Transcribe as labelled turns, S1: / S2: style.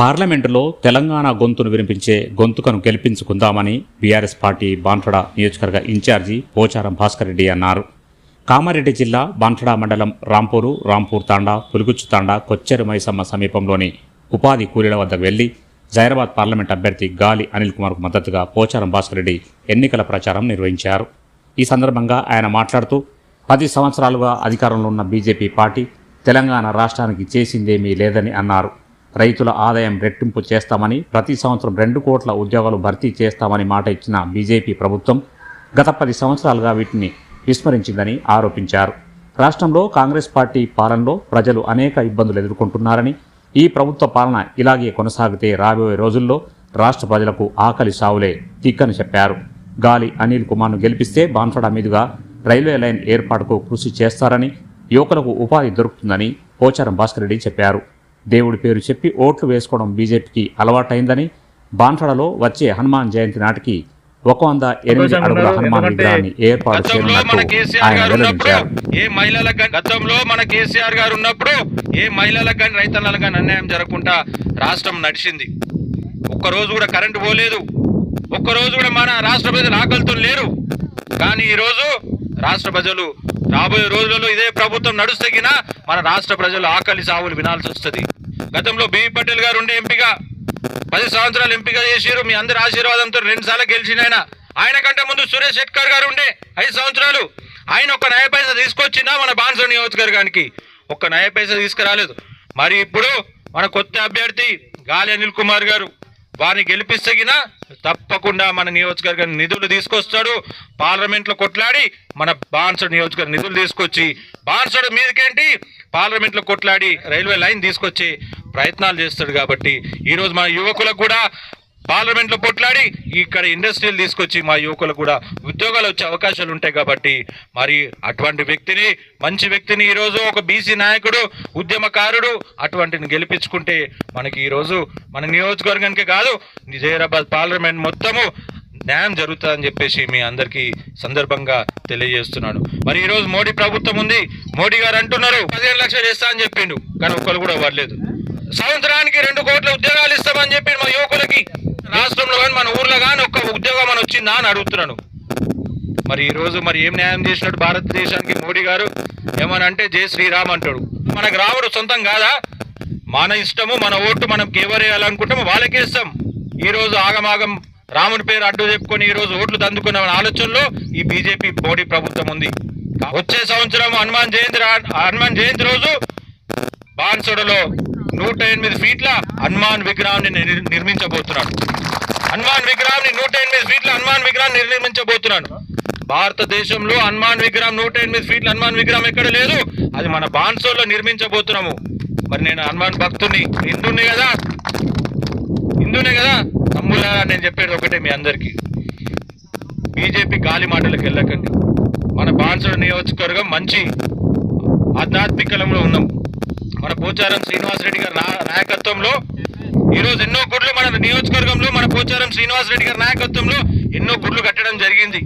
S1: పార్లమెంటులో తెలంగాణ గొంతును వినిపించే గొంతుకను గెలిపించుకుందామని బీఆర్ఎస్ పార్టీ బాన్సడ నియోజకవర్గ ఇన్ఛార్జి పోచారం భాస్కర్ రెడ్డి అన్నారు. కామారెడ్డి జిల్లా బాన్సడా మండలం రాంపూరు రాంపూర్ తాండా పులుగుచ్చు తాండా కొచ్చెరు మైసమ్మ సమీపంలోని ఉపాధి కూలీల వద్దకు వెళ్ళి జైరాబాద్ పార్లమెంట్ అభ్యర్థి గాలి అనిల్ కుమార్కు మద్దతుగా పోచారం భాస్కర్ రెడ్డి ఎన్నికల ప్రచారం నిర్వహించారు. ఈ సందర్భంగా ఆయన మాట్లాడుతూ పది సంవత్సరాలుగా అధికారంలో ఉన్న బీజేపీ పార్టీ తెలంగాణ రాష్ట్రానికి చేసిందేమీ లేదని అన్నారు. రైతుల ఆదాయం రెట్టింపు చేస్తామని ప్రతి సంవత్సరం రెండు కోట్ల ఉద్యోగాలు భర్తీ చేస్తామని మాట ఇచ్చిన బీజేపీ ప్రభుత్వం గత పది సంవత్సరాలుగా వీటిని విస్మరించిందని ఆరోపించారు. రాష్ట్రంలో కాంగ్రెస్ పార్టీ పాలనలో ప్రజలు అనేక ఇబ్బందులు ఎదుర్కొంటున్నారని ఈ ప్రభుత్వ పాలన ఇలాగే కొనసాగితే రాబోయే రోజుల్లో రాష్ట్ర ప్రజలకు ఆకలి సావులే తిక్కని చెప్పారు. గాలి అనిల్ కుమార్ను గెలిపిస్తే బాన్సడా మీదుగా రైల్వే లైన్ ఏర్పాటుకు కృషి చేస్తారని యువకులకు ఉపాధి దొరుకుతుందని పోచారం భాస్కర్ రెడ్డి చెప్పారు. దేవుడి పేరు చెప్పి ఓట్లు వేసుకోవడం బీజేపీకి అలవాటైందని బాన్సడలో వచ్చే హనుమాన్ జయంతి నాటికి ఒక వంద ఎనిమిది అడుగుల హనుమాన్ విగ్రహాన్ని ఏర్పాటు చేయనున్నట్టు
S2: కేసీఆర్
S1: ఆయన
S2: గారు ఉన్నప్పుడు
S1: వెల్లడించారు
S2: ఏ మహిళలకు కానీ గతంలో మన కేసీఆర్ గారు ఉన్నప్పుడు ఏ మహిళలకు కానీ రైతన్నలకు కానీ అన్యాయం జరగకుండా రాష్ట్రం నడిచింది. ఒక్క రోజు కూడా కరెంటు పోలేదు. ఒక్క రోజు కూడా మన రాష్ట్ర ప్రజలు ఆకలితో లేరు. కానీ ఈ రోజు రాష్ట్ర ప్రజలు రాబోయే రోజులలో ఇదే ప్రభుత్వం నడుస్తగినా మన రాష్ట్ర ప్రజలు ఆకలి సావులు వినాల్సి వస్తుంది. గతంలో బీవీ పటేల్ గారు ఉండే ఎంపీగా పది సంవత్సరాలు ఎంపిక చేసారు మీ అందరి ఆశీర్వాదంతో రెండు సార్లు గెలిచిన ఆయన. ఆయన కంటే ముందు సురేష్ శెట్కర్ గారు ఉండే ఐదు సంవత్సరాలు. ఆయన ఒక నయ పైస తీసుకొచ్చిందా మన బాన్సర్ నియోజకవర్గానికి? ఒక్క నయ పైస తీసుకురాలేదు. మరి ఇప్పుడు మన కొత్త అభ్యర్థి గాలి అనిల్ కుమార్ గారు వారిని గెలిపిస్తగిన తప్పకుండా మన నియోజకవర్గం నిధులు తీసుకొస్తాడు. పార్లమెంట్లో కొట్లాడి మన బాన్సడు నియోజకవర్గం నిధులు తీసుకొచ్చి బాన్సడు మీదకేంటి? పార్లమెంట్లో కొట్లాడి రైల్వే లైన్ తీసుకొచ్చి ప్రయత్నాలు చేస్తాడు కాబట్టి ఈరోజు మన యువకులకు కూడా పార్లమెంట్లో పోట్లాడి ఇక్కడ ఇండస్ట్రీలు తీసుకొచ్చి మా యువకులకు కూడా ఉద్యోగాలు వచ్చే అవకాశాలు ఉంటాయి కాబట్టి మరి అటువంటి వ్యక్తిని మంచి వ్యక్తిని ఈరోజు ఒక బీసీ నాయకుడు ఉద్యమకారుడు అటువంటిని గెలిపించుకుంటే మనకి ఈరోజు మన నియోజకవర్గానికి కాదు జైరాబాద్ పార్లమెంట్ మొత్తము న్యాయం జరుగుతుందని చెప్పేసి మీ అందరికీ సందర్భంగా తెలియజేస్తున్నాడు మరి ఈరోజు మోడీ ప్రభుత్వం ఉంది మోడీ గారు అంటున్నారు పదిహేను లక్షలు ఇస్తా అని చెప్పిండు కానీ ఒక్కరు కూడా వర్లేదు సంవత్సరానికి రెండు కోట్ల ఉద్యోగాలు ఇస్తామని చెప్పి మా యువకులకి రాష్ట్రంలో కానీ మన ఊర్లో కానీ ఒక్క ఉద్యోగం అని వచ్చిందా అని అడుగుతున్నాను. మరి ఈరోజు మరి ఏం న్యాయం చేసినట్టు భారతదేశానికి మోడీ గారు? ఏమని అంటే జై శ్రీరామ్ అంటాడు. మనకు రాముడు సొంతం కాదా? మన ఇష్టము మన ఓటు మనం ఎవరేయాలనుకుంటామో వాళ్ళకే ఇస్తాం ఈ రోజు ఆగమాగం రాముడి పేరు అడ్డు చెప్పుకొని ఈరోజు ఓట్లు దందుకున్న ఆలోచనలో ఈ బీజేపీ మోడీ ప్రభుత్వం ఉంది. వచ్చే సంవత్సరం హనుమాన్ జయంతి హనుమాన్ జయంతి రోజు బాన్సోడలో నూట ఎనిమిది ఫీట్ల హనుమాన్ విగ్రహాన్ని నిర్మించబోతున్నాడు. హనుమాన్ విగ్రహాన్ని నూట ఎనిమిది ఫీట్ల హనుమాన్ విగ్రహాన్ని నిర్మించబోతున్నాను భారతదేశంలో హనుమాన్ విగ్రహం నూట ఎనిమిది ఫీట్ల హనుమాన్ విగ్రహం ఎక్కడ లేదు? అది మన బాన్సోడ్లో నిర్మించబోతున్నాము. మరి నేను హనుమాన్ భక్తుని హిందుని కదా? హిందునే కదా? తమ్ముళ్ళ నేను చెప్పేది ఒకటే మీ అందరికీ. బీజేపీ గాలి మాటలకు వెళ్ళకండి. మన బాన్సోడ నియోజకవర్గం మంచి ఆధ్యాత్మికలంలో ఉన్నాం. మన పోచారం శ్రీనివాసరెడ్డి గారి నాయకత్వంలో ఈ రోజు ఎన్నో గుడ్లు మన నియోజకవర్గంలో మన పోచారం శ్రీనివాసరెడ్డి గారి నాయకత్వంలో ఎన్నో గుడ్లు కట్టడం జరిగింది.